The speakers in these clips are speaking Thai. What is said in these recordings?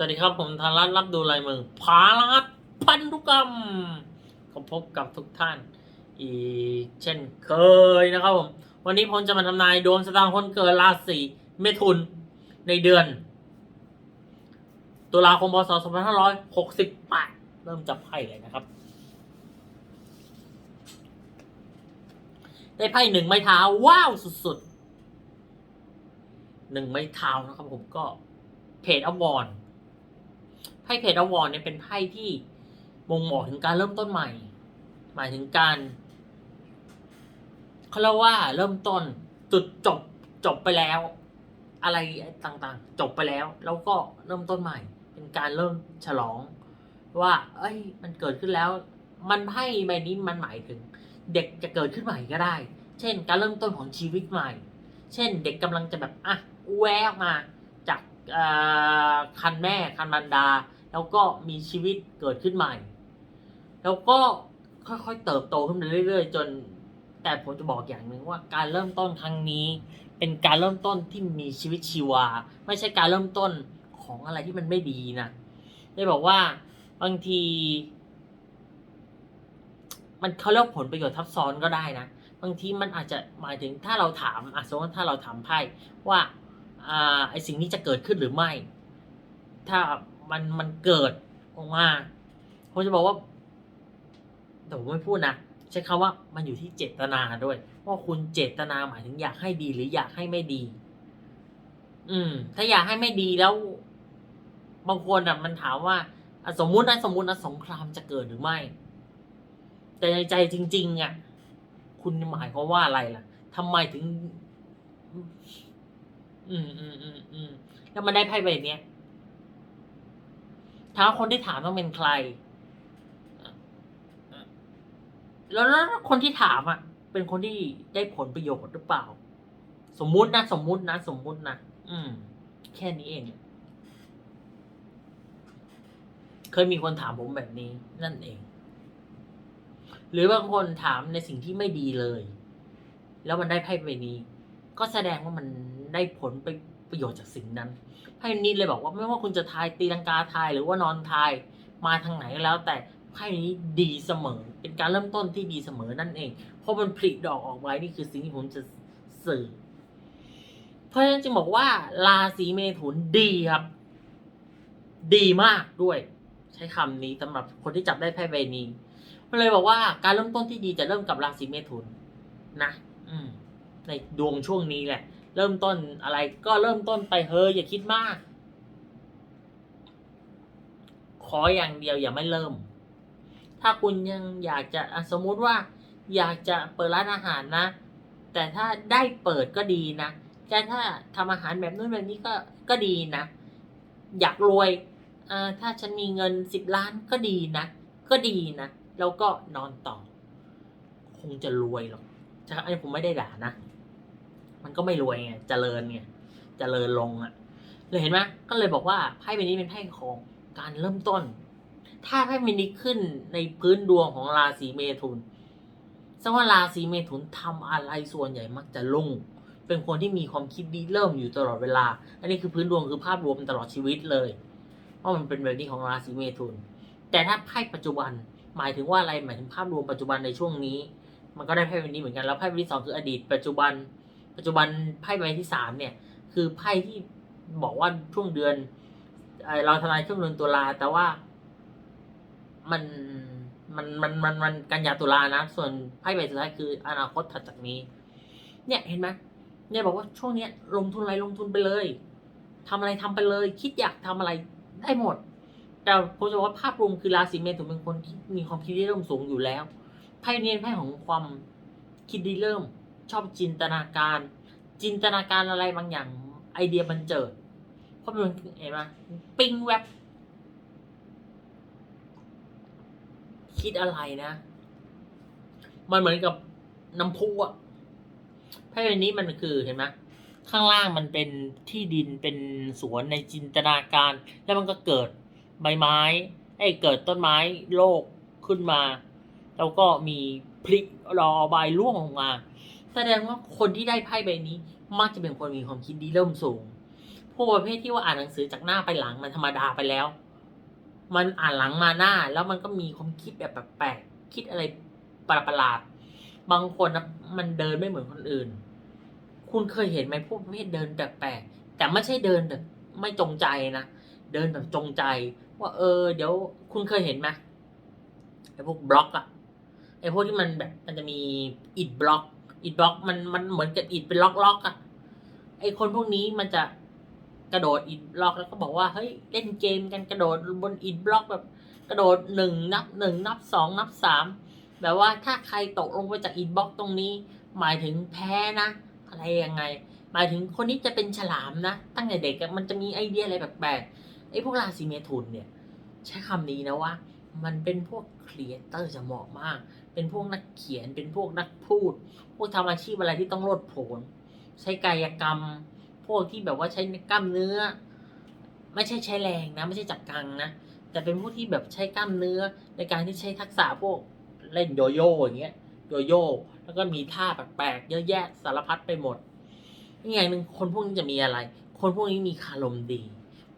สวัสดีครับ ผมธารัตรับดูลายมือพารัตพันธุกรรมก็พบกับทุกท่าน อีกเช่นเคยนะครับผม วันนี้ผมจะมาทำนายดวงชะตาคนเกิดราศีเมถุนในเดือน ตุลาคมพศ 2568 เริ่มจับไพ่เลยนะครับ ได้ไพ่หนึ่งไม้เท้าว้าวสุดๆหนึ่งไม้เท้านะครับผมก็เพจอวอร์ พ่เพจอวอร์เนี่ยเป็นไพ่ที่บ่งบอกถึงการเริ่มต้นใหม่ หมายถึงการเขาเรียกว่าเริ่มต้นจุดจบจบไปแล้ว อะไรต่างๆ จบไปแล้ว แล้วก็เริ่มต้นใหม่ เป็นการเริ่มฉลอง ว่า เอ้ย มันเกิดขึ้นแล้ว มันไพ่ใบนี้มันหมายถึง เด็กจะเกิดขึ้นใหม่ก็ได้ เช่น การเริ่มต้นของชีวิตใหม่ เช่น เด็กกำลังจะแบบอะแวะออกมาจากคันแม่คันบรรดา แล้วก็มีชีวิตเกิดขึ้นใหม่ แล้วก็ค่อยๆเติบโตขึ้นไปเรื่อย ๆ จน แต่ผมจะบอกอย่างหนึ่งว่าการเริ่มต้นครั้งนี้ เป็นการเริ่มต้นที่มีชีวิตชีวา ไม่ใช่การเริ่มต้นของอะไรที่มันไม่ดีนะได้บอกว่าบางที มันเขาเรียกผลประโยชน์ทับซ้อนก็ได้นะบางทีมันอาจจะหมายถึงถ้าเราถามอะสมมติถ้าเราถามไพ่ว่าอ่าไอสิ่งนี้จะเกิดขึ้นหรือไม่ ถ้า มันมันเกิดออกมาผมจะบอกว่าแต่ผมไม่พูดนะใช้คำว่ามันอยู่ที่เจตนาด้วย ว่าคุณเจตนาหมายถึงอยากให้ดีหรืออยากให้ไม่ดี อืม ถ้าอยากให้ไม่ดีแล้ว บางคนอะมันถามว่าสมมุตินะสมมุตินะสงครามจะเกิดหรือไม่ แต่ในใจจริง ๆอะคุณหมายความว่าอะไรล่ะทำไมถึง อืมอืมอืมอืมแล้วมันได้ไพ่ใบเนี้ย ถามคนที่ถามต้องเป็นใครแล้วแล้วคนที่ถามอะ เป็นคนที่ได้ผลประโยชน์หรือเปล่า สมมุตินะ สมมุตินะ สมมุตินะอืม แค่นี้เอง เคยมีคนถามผมแบบนี้ นั่นเอง หรือบางคนถามในสิ่งที่ไม่ดีเลย แล้วมันได้ไพ่ใบนี้ ก็แสดงว่ามันได้ผลไป ประโยชน์จากสิ่งนั้น ไพ่นี้เลยบอกว่าไม่ว่าคุณจะทายตีลังกาทายหรือว่านอนทายมาทางไหนก็แล้ว แต่ไพ่นี้ดีเสมอ เป็นการเริ่มต้นที่ดีเสมอนั่นเอง เพราะมันผลิดอกออกไว้นี่คือสิ่งที่ผมจะสื่อ เพราะฉะนั้นจึงบอกว่าราศีเมถุนดีครับ ดีมากด้วย ใช้คำนี้สำหรับคนที่จับได้ไพ่ใบนี้มันเลยบอกว่าการเริ่มต้นที่ดีจะเริ่มกับราศีเมถุนนะ อืมในดวงช่วงนี้แหละ เริ่มต้นอะไรก็เริ่มต้นไปเฮ้ยอย่าคิดมาก ขออย่างเดียวอย่าไม่เริ่ม ถ้าคุณยังอยากจะสมมุติว่า อยากจะเปิดร้านอาหารนะ แต่ถ้าได้เปิดก็ดีนะแต่ถ้าทำอาหารแบบนู้นแบบนี้ก็ก็ดีนะ อยากรวยอ่าถ้าฉันมีเงินสิบล้านก็ดีนะ ก็ดีนะ แล้วก็นอนต่อ คงจะรวยหรอกจะไอ้ผมไม่ได้ด่านะ มันก็ไม่รวยไงเจริญไงเจริญลงอะ่ะเลยเห็นไหมก็เลยบอกว่าไพ่ใบนี้เป็นไพ่ของการเริ่มต้น ถ้าไพ่ใบนี้ขึ้นในพื้นดวงของราศีเมถุนแสดงว่าราศีเมถุนทำอะไรส่วนใหญ่มักจะลุ่งเป็นคนที่มีความคิดดีเริ่มอยู่ตลอดเวลา อันนี้คือพื้นดวงคือภาพรวมตลอดชีวิตเลยเพราะมันเป็นแบบนี้ของราศีเมถุน แต่ถ้าไพ่ปัจจุบันหมายถึงว่าอะไรหมายถึงภาพรวมปัจจุบันในช่วงนี้ มันก็ได้ไพ่ใบนี้เหมือนกันแล้วไพ่ใบที่สองคืออดีตปัจจุบัน ปัจจุบันไพ่ใบที่สามเนี่ย คือไพ่ที่บอกว่าช่วงเดือนเราทำลายช่วงเดือนตุลาแต่ว่ามันมันมันมันมันกันยาตุลานะ ส่วนไพ่ใบสุดท้ายคืออนาคตถัดจากนี้ เนี่ยเห็นไหมเนี่ยบอกว่าช่วงเนี้ยลงทุนอะไรลงทุนไปเลยทำอะไรทำไปเลย คิดอยากทำอะไรได้หมด แต่ผมจะบอกว่าภาพรวมคือราศีเมถุนเป็นคนที่มีความคิดที่เริ่มสูงอยู่แล้วไพ่เนี้เป็นไพ่ของความคิดดีเริ่ม ชอบจินตนาการ จินตนาการอะไรบางอย่างไอเดียบันเจิดเพราะมันเห็นไหมปิ้งแวบคิดอะไรนะ มันเหมือนกับน้ำพุอะไพ่ใบนี้มันคือเห็นไหมข้างล่างมันเป็นที่ดินเป็นสวนในจินตนาการ แล้วมันก็เกิดใบไม้ไอ้เกิดต้นไม้โลกขึ้นมา แล้วก็มีพลิกรอใบร่วงลงมา ดงว่าคนที่ได้ไพ่ใบนี้ มักจะเป็นคนมีความคิดดีเริ่มสูง พวกประเภทที่ว่าอ่านหนังสือจากหน้าไปหลังมันธรรมดาไปแล้ว มันอ่านหลังมาหน้า แล้วมันก็มีความคิดแบบแปลกๆคิดอะไรประหลาดๆบางคนนะมันเดินไม่เหมือนคนอื่น คุณเคยเห็นไหมพวกประเภทเดินแปลกๆแต่ไม่ใช่เดินแบบไม่จงใจนะเดินแบบจงใจ ว่าเออ เดี๋ยวคุณเคยเห็นไหมไอ้พวกบล็อกอะไอ้พวกที่มันแบบมันจะมีอิดบล็อก อิดบล็อกมันมันเหมือนกับอิดเป็นล็อกล็อกๆอะไอ้คนพวกนี้มันจะกระโดดอิดบล็อกแล้วก็บอกว่าเฮ้ยเล่นเกมกันกระโดดบนอิดบล็อกแบบ กระโดดหนึ่งนับหนึ่งนับสองนับสามแบบว่าถ้าใครตกลงไปจากอินบ็อกตรงนี้ หมายถึงแพ้นะ อะไรยังไง หมายถึงคนนี้จะเป็นฉลามนะ ตั้งแต่เด็กมันจะมีไอเดียอะไรแปลกๆไอ้พวกราศีเมถุนเนี่ย ใช้คำนี้นะว่า มันเป็นพวกครีเอเตอร์จะเหมาะมาก เป็นพวกนักเขียน เป็นพวกนักพูด พวกทำอาชีพอะไรที่ต้องโลดโผน ใช้กายกรรม พวกที่แบบว่าใช้กล้ามเนื้อ ไม่ใช่ใช้แรงนะ ไม่ใช่จับกังนะ แต่เป็นพวกที่แบบใช้กล้ามเนื้อ ในการที่ใช้ทักษะพวกเล่นโยโย่อย่างเงี้ย โยโย่ แล้วก็มีท่าแปลกๆ เยอะแยะสารพัดไปหมดนี่อย่างหนึ่งคนพวกนี้จะมีอะไร คนพวกนี้มีคารมดี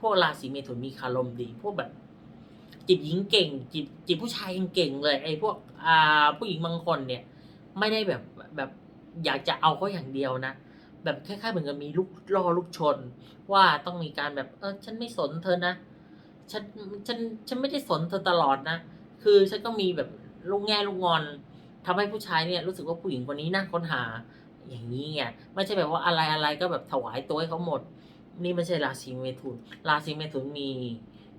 พวกราศีเมถุนมีคารมดี พวกแบบ จีบหญิงเก่งจีบจีบผู้ชายเก่งเลยไอ้พวกอ่าผู้หญิงบางคนเนี่ย ไม่ได้แบบแบบอยากจะเอาเขาอย่างเดียวนะแบบคล้ายๆเหมือนกับมีลูกล่อลูกชน ว่าต้องมีการแบบเออฉันไม่สนเธอนะฉันฉันฉันไม่ได้สนเธอตลอดนะคือฉันก็มีแบบลูกแง่ลูกงอนทำให้ผู้ชายเนี่ยรู้สึกว่าผู้หญิงคนนี้น่าค้นหาอย่างนี้ไงไม่ใช่แบบว่าอะไรอะไรก็แบบถวายตัวให้เขาหมด นี่ไม่ใช่ราศีเมถุนราศีเมถุนมี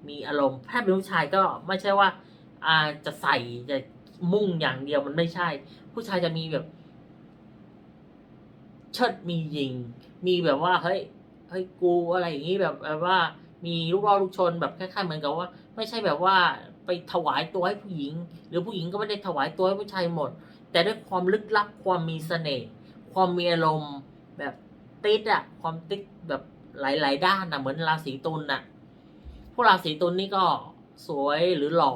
มีอารมณ์ถ้าเป็นผู้ชายก็ไม่ใช่ว่าอาจะใส่จะมุ่งอย่างเดียวมันไม่ใช่ ผู้ชายจะมีแบบ เชิดมียิง มีแบบว่าเฮ้ยเฮ้ยกูอะไรอย่างนี้แบบแบบว่า มีลูกล่อลูกชนแบบคล้ายๆเหมือนกับว่า ไม่ใช่แบบว่าไปถวายตัวให้ผู้หญิง หรือผู้หญิงก็ไม่ได้ถวายตัวให้ผู้ชายหมด แต่ด้วยความลึกลับความมีเสน่ห์ความมีอารมณ์แบบติดอะความติดแบบหลาย ๆ ด้านอะเหมือนราศีตุลน่ะ วกราศีตุลนี่ก็สวยหรือหล่อ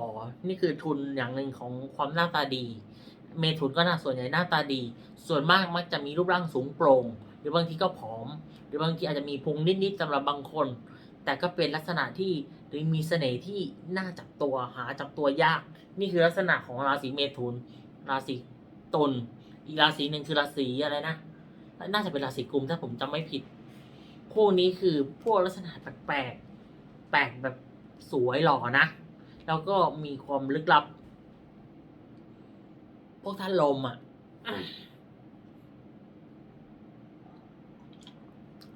นี่คือทุนอย่างหนึ่งของความหน้าตาดี เมถุนก็น่าส่วนใหญ่หน้าตาดี ส่วนมากมักจะมีรูปร่างสูงโปร่ง หรือบางทีก็ผอม หรือบางทีอาจจะมีพุงนิดๆสำหรับบางคน แต่ก็เป็นลักษณะที่หรือมีเสน่ห์ที่น่าจับตัวหาจับตัวยาก นี่คือลักษณะของราศีเมถุน ราศีตุลอีกราศีหนึ่งคือราศีอะไรนะ น่าจะเป็นราศีกุมถ้าผมจำไม่ผิด พวกนี้คือพวกลักษณะแปลกๆ ปลกแบบสวยหล่อนะ แล้วก็มีความลึกลับ พวกท่านลมอะ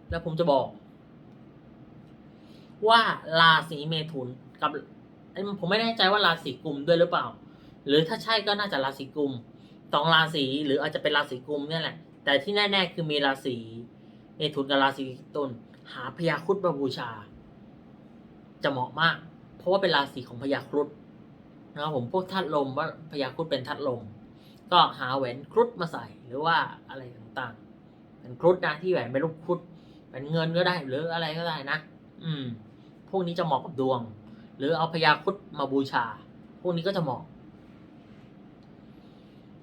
แล้วผมจะบอก ว่าราศีเมถุนกับเอ้ยผมไม่แน่ใจว่าราศีกุมด้วยหรือเปล่า หรือถ้าใช่ก็น่าจะราศีกุมสองราศีหรืออาจจะเป็นราศีกุมเนี่ยแหละ แต่ที่แน่ ๆ คือมีราศีเมถุนกับราศีตุลหาพญาครุฑมาบูชา จะเหมาะมาก เพราะว่าเป็นราศีของพญาครุฑนะครับผมพวกธาตุลมว่าพญาครุฑเป็นธาตุลม ก็หาแหวนครุฑมาใส่หรือว่าอะไรต่างๆเป็นครุฑนะที่แหวนเป็นรูปครุฑเป็นเงินก็ได้หรืออะไรก็ได้นะ อืม พวกนี้จะเหมาะกับดวง หรือเอาพญาครุฑมาบูชา พวกนี้ก็จะเหมาะ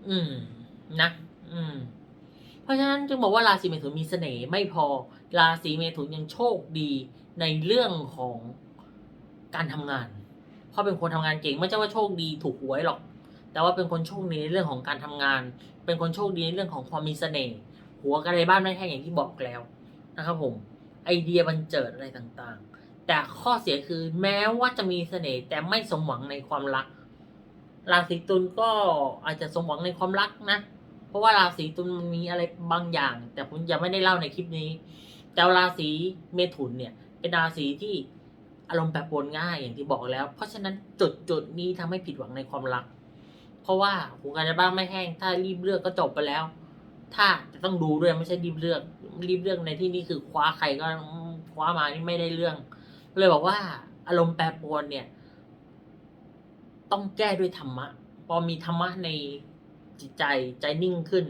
อืม นะ อืมเพราะฉะนั้นจึงบอกว่าราศีเมถุนมีเสน่ห์ไม่พอ ราศีเมถุนยังโชคดีในเรื่องของ การทำงานเพราะเป็นคนทำงานเก่งไม่ใช่ว่าโชคดีถูกหวยหรอก แต่ว่าเป็นคนโชคดีในเรื่องของการทำงาน เป็นคนโชคดีในเรื่องของความมีเสน่ห์หัวกระไรบ้านไม่แห้งอย่างที่บอกแล้วนะครับผมไอเดียบันเจิดอะไรต่างๆ แต่ข้อเสียคือแม้ว่าจะมีเสน่ห์แต่ไม่สมหวังในความรัก ราศีตุลก็อาจจะสมหวังในความรักนะเพราะว่าราศีตุลมันมีอะไรบางอย่าง แต่ผมยังไม่ได้เล่าในคลิปนี้ แต่ราศีเมถุนเนี่ยเป็นราศีที่ อารมณ์แปรปรวนง่ายอย่างที่บอกแล้ว เพราะฉะนั้นจุดจุดนี้ทำให้ผิดหวังในความรัก เพราะว่าหูการบ้านไม่แห้ง ถ้ารีบเลือกก็จบไปแล้ว ถ้าจะต้องดูด้วยไม่ใช่รีบเลือก รีบเลือกในที่นี้คือคว้าใครก็คว้ามานี่ไม่ได้เรื่อง เลยบอกว่า อารมณ์แปรปรวนเนี่ย ต้องแก้ด้วยธรรมะ พอมีธรรมะในจิตใจใจนิ่งขึ้น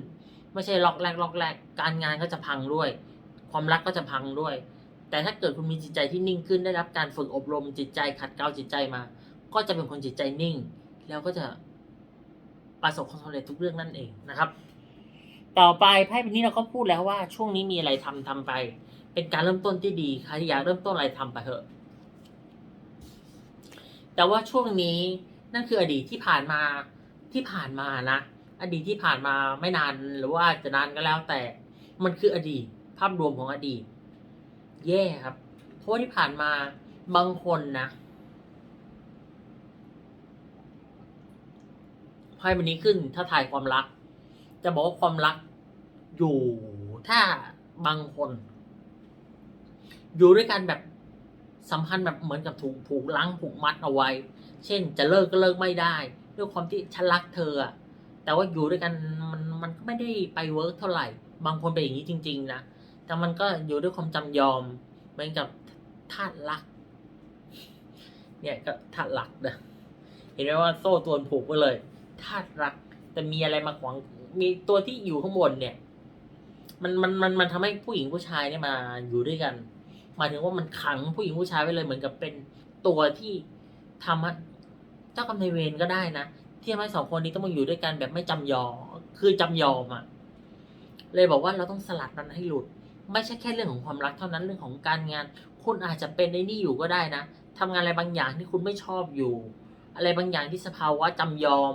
ไม่ใช่ล็อกแรกล็อกแรก การงานก็จะพังด้วย ความรักก็จะพังด้วย แต่ถ้าเกิดคุณมีจิตใจที่นิ่งขึ้นได้รับการฝึกอบรมจิตใจขัดเกลาจิตใจมา ก็จะเป็นคนจิตใจนิ่ง แล้วก็จะประสบความสำเร็จทุกเรื่องนั่นเองนะครับ ต่อไปไพ่ใบนี้เราก็พูดแล้วว่าช่วงนี้มีอะไรทำทำไป เป็นการเริ่มต้นที่ดีใครอยากเริ่มต้นอะไรทำไปเถอะ แต่ว่าช่วงนี้นั่นคืออดีตที่ผ่านมาที่ผ่านมานะอดีตที่ผ่านมาไม่นานหรือว่าจะนานก็แล้วแต่ มันคืออดีต ภาพรวมของอดีต แย่ครับ เพราะที่ผ่านมาบางคนนะไพ่วันนี้ขึ้น ถ้าทายความรัก จะบอกว่าความรัก อยู่ถ้าบางคน อยู่ด้วยกันแบบสัมพันธ์แบบเหมือนกับถูกผูกลังผูกมัดเอาไว้ เช่น จะเลิกก็เลิกไม่ได้ ด้วยความที่ฉันรักเธอ แต่ว่าอยู่ด้วยกันมันมันก็ไม่ได้ไปเวิร์กเท่าไหร่ บางคนเป็นอย่างนี้จริง ๆ นะ แต่มันก็อยู่ด้วยความจำยอมเหมือนกับธาตุรัก เนี่ยก็ธาตุรักนะเห็นไหมว่าโซ่ตัวผูกไว้เลยธาตุรัก แต่มีอะไรมาขวางมีตัวที่อยู่ข้างบนเนี่ย มันมันมันมันทำให้ผู้หญิงผู้ชายเนี่ยมาอยู่ด้วยกันหมายถึงว่ามันขังผู้หญิงผู้ชายไว้เลยเหมือนกับเป็นตัวที่ทำให้เจ้ากรรมนายเวรก็ได้นะที่ทำให้สองคนนี้ต้องมาอยู่ด้วยกันแบบไม่จำยอมคือจำยอมอะเลยบอกว่าเราต้องสลัดมันให้หลุด ไม่ใช่แค่เรื่องของความรักเท่านั้นเรื่องของการงาน คุณอาจจะเป็นในนี่อยู่ก็ได้นะทำงานอะไรบางอย่างที่คุณไม่ชอบอยู่ อะไรบางอย่างที่สภาวะจำยอม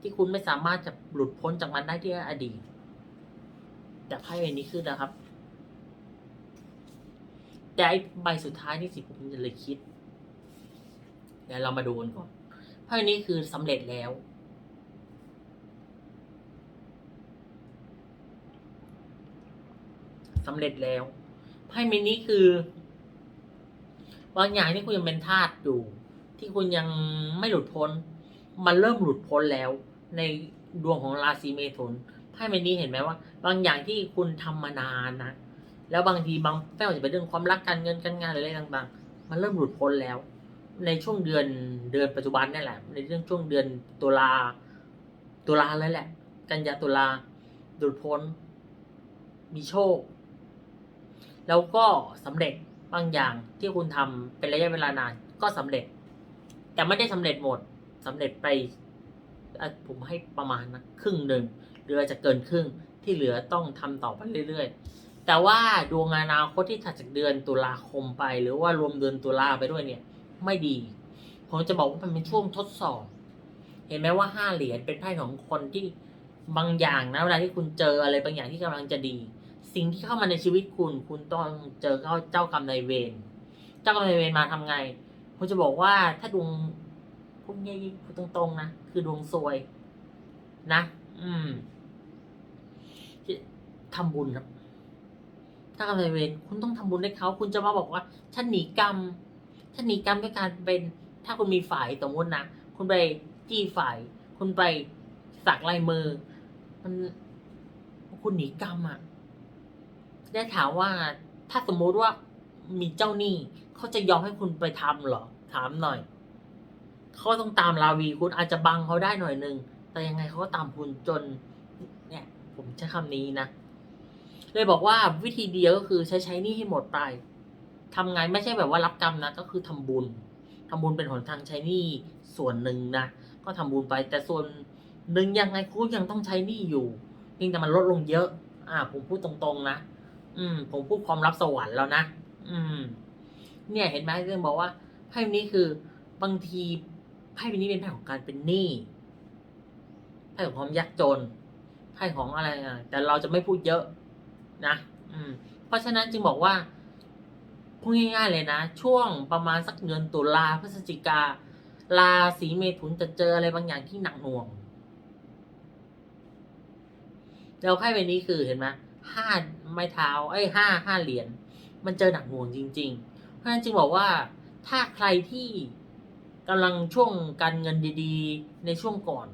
ที่คุณไม่สามารถจะหลุดพ้นจากมันได้ที่อดีต แต่ไพ่ใบนี้ขึ้นนะครับ แต่ไอใบสุดท้ายนี่สิผมจะเลยคิดเดี๋ยวเรามาดูกันก่อนไพ่นี้คือสำเร็จแล้ว สำเร็จแล้วไพ่ใบนี้คือบางอย่างที่คุณยังเป็นทาสอยู่ ที่คุณยังไม่หลุดพ้น มันเริ่มหลุดพ้นแล้ว ในดวงของราศีเมถุนไพ่ใบนี้เห็นไหมว่า บางอย่างที่คุณทำมานานนะแล้วบางทีบางไม่ว่าจะเป็นเรื่องความรักการเงินการงานอะไรต่างๆ มันเริ่มหลุดพ้นแล้ว ในช่วงเดือนเดือนปัจจุบันนี่แหละ ในเรื่องช่วงเดือนตุลาตุลาเลยแหละ กันยาตุลาหลุดพ้น มีโชค แล้วก็สำเร็จบางอย่างที่คุณทำเป็นระยะเวลานานก็สำเร็จ แต่ไม่ได้สำเร็จหมดสำเร็จไปผมให้ประมาณนะครึ่งหนึ่งหรืออาจจะเกินครึ่งที่เหลือต้องทำต่อไปเรื่อย ๆ แต่ว่าดวงอนาคตที่ถัดจากเดือนตุลาคมไป หรือว่ารวมเดือนตุลาไปด้วยเนี่ย ไม่ดี ผมจะบอกว่ามันเป็นช่วงทดสอบ เห็นไหมว่าห้าเหรียญเป็นไพ่ของคนที่บางอย่างนะเวลาที่คุณเจออะไรบางอย่างที่กำลังจะดี สิ่งที่เข้ามาในชีวิตคุณ คุณต้องเจอเข้าเจ้ากรรมนายเวร เจ้ากรรมนายเวรมาทำไง ผมจะบอกว่าถ้าดวงพวกนี้พูดตรงๆนะ คือดวงซวย นะ อืมทำบุญครับ ถ้ากรรมนายเวร คุณต้องทำบุญให้เขา คุณจะมาบอกว่า ฉันหนีกรรม ฉันหนีกรรมด้วยการเป็น ถ้าคุณมีฝ่ายสมมตินะ คุณไปจี้ฝ่าย คุณไปสักลายมือ มันคุณหนีกรรมอะ ได้ถามว่าถ้าสมมุติว่ามีเจ้าหนี้เขาจะยอมให้คุณไปทำเหรอ ถามหน่อยเขาต้องตามลาวีคุณอาจจะบังเขาได้หน่อยนึง แต่ยังไงเขาก็ตามคุณจน เนี่ย ผมใช้คำนี้นะเลยบอกว่าวิธีเดียวก็คือใช้ใช้หนี้ให้หมดไปทำไงไม่ใช่แบบว่ารับกรรมนะก็คือทำบุญทำบุญเป็นหนทางใช้หนี้ส่วนหนึ่งนะก็ทำบุญไป แต่ส่วนหนึ่งยังไงคุณยังต้องใช้หนี้อยู่เพียงแต่มันลดลงเยอะ อ่าผมพูดตรงๆนะ อืม ผมพูดความลับสวรรค์แล้วนะอืม เนี่ยเห็นไหมเรื่องบอกว่าไพ่ใบนี้คือบางทีไพ่ใบนี้เป็นไพ่ของการเป็นหนี้ไพ่ของความยากจนไพ่ของอะไรอะแต่เราจะไม่พูดเยอะนะอืม เพราะฉะนั้นจึงบอกว่าพูดง่ายๆเลยนะ ช่วงประมาณสักเดือนตุลาพฤศจิการาศีเมถุนจะเจออะไรบางอย่างที่หนักหน่วงแล้วไพ่ใบนี้คือเห็นไหม ห้าไม้เท้าไอ้ห้าห้าเหรียญมันเจอหนักหน่วงจริง ๆ เพราะฉะนั้นจึงบอกว่าถ้าใครที่กำลังช่วงการเงินดีๆ ในช่วงก่อน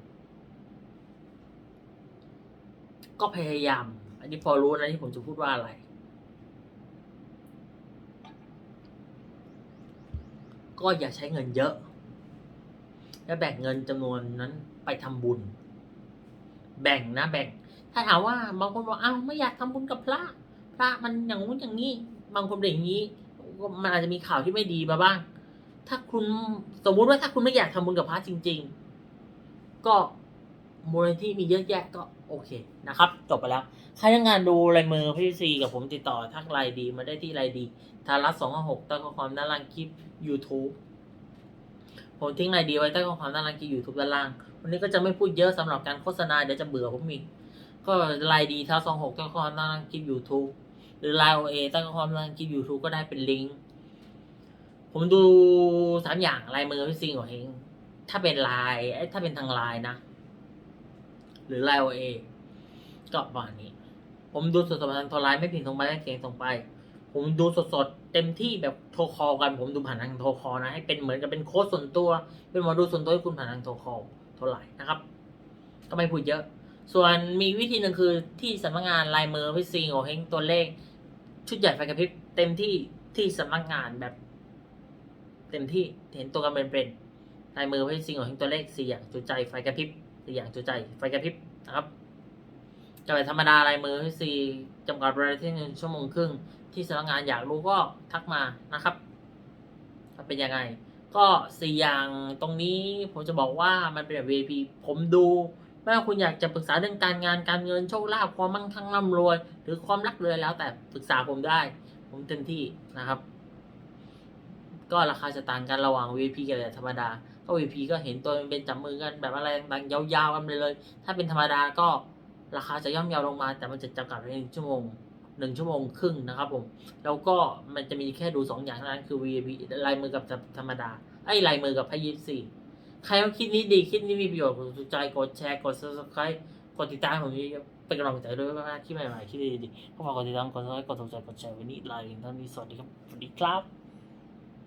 ก็พยายาม อันนี้พอรู้นะที่ผมจะพูดว่าอะไร ก็อย่าใช้เงินเยอะ และแบ่งเงินจำนวนนั้นไปทำบุญ แบ่งนะแบ่ง ถ้าถามว่าบางคนบอกอ้าวไม่อยากทำบุญกับพระ พระมันอย่างงู้นอย่างนี้ บางคนเป็นอย่างนี้ มันอาจจะมีข่าวที่ไม่ดีมาบ้าง ถ้าคุณสมมุติว่าถ้าคุณไม่อยากทำบุญกับพระจริง ๆ ก็มูลนิธิมีเยอะแยะก็โอเคนะครับ จบไปแล้ว ใครต้องการดูลายมือพี่ซีกับผมติดต่อทักไลน์ดีมาได้ที่ไลน์ดีทารัสสองห้าหกใต้ข้อความด้านล่างคลิป YouTube ผมทิ้งไลน์ดีไว้ใต้ข้อความด้านล่างคลิป YouTube ด้านล่าง วันนี้ก็จะไม่พูดเยอะสำหรับการโฆษณาเดี๋ยวจะเบื่อผมอีก ก็ไลน์ดีเท้าสองหกใต้ข้อความด้านล่งคลิป YouTube หรือไลน์โอเอต้ข้อความด้านล่งคลิป YouTube ก็ได้เป็นลิงก์ผมดูสามอย่างลายมือพี่ซีของเองถ้าเป็นลายถ้าเป็นทางลน์นะ หรือไลน์โอเอก็ประมาณนี้ ผมดูสดๆทางโทรไลน์ไม่ผิดตรงไปไม่เสียงตรงไป ผมดูสดๆเต็มที่แบบโทรคอลกัน ผมดูผ่านทางโทรคอลนะให้เป็นเหมือนกับเป็นโค้ดส่วนตัว เป็นหมอดูส่วนตัวให้คุณผ่านทางโทรคอลโทรไลน์นะครับ ก็ไม่พูดเยอะ ส่วนมีวิธีหนึ่งคือที่สำนักงานลายมือพี่ซีโงเฮงตัวเลข ชุดใหญ่ไฟกระพริบเต็มที่ที่สำนักงานแบบ เต็มที่เห็นตัวกันเป็นเป็นลายมือพี่ซีโงเฮงตัวเลขสี่อย่างจุใจไฟกระพริบสี่อย่างจุใจไฟกระพริบนะครับจะไปธรรมดาลายมือพี่ซีจำกัดเวลาที่หนึ่งชั่วโมงครึ่งที่สำนักงานอยากรู้ก็ทักมานะครับเป็นยังไง ก็สี่อย่างตรงนี้ผมจะบอกว่ามันเป็นแบบ VIP ผมดู ไม่ว่าคุณอยากจะปรึกษาเรื่องการงานการเงินโชคลาภความมั่งคั่งร่ำรวย หรือความรักเลยแล้วแต่ปรึกษาผมได้ ผมเต็มที่นะครับ ก็ราคาจะต่างกันระหว่าง VIP กับธรรมดาก็ VIP ก็เห็นตัวเป็นจับมือกันแบบอะไรต่างๆยาวๆกันไปเลย ถ้าเป็นธรรมดาก็ราคาจะย่อมเยาวลงมา แต่มันจะจำกัดไว้หนึ่งชั่วโมงหนึ่งชั่วโมงครึ่งนะครับผม แล้วก็มันจะมีแค่ดูสองอย่างเท่านั้นคือ VIP ลายมือกับธรรมดา ไอ้ลายมือกับพยิปซี ใครว่าคิดนี้ดีคิดนี้มีประโยชน์กดถูกใจกดแชร์กด subscribe กดติดตามผมนี้เป็นกำลังใจด้วยว่าคลิปใหม่ๆคลิปดีๆก็ฝากกดติดตามกดไลค์กดถูกใจกดแชร์วันนี้ลาไปเท่านี้สวัสดีครับสวัสดีครับ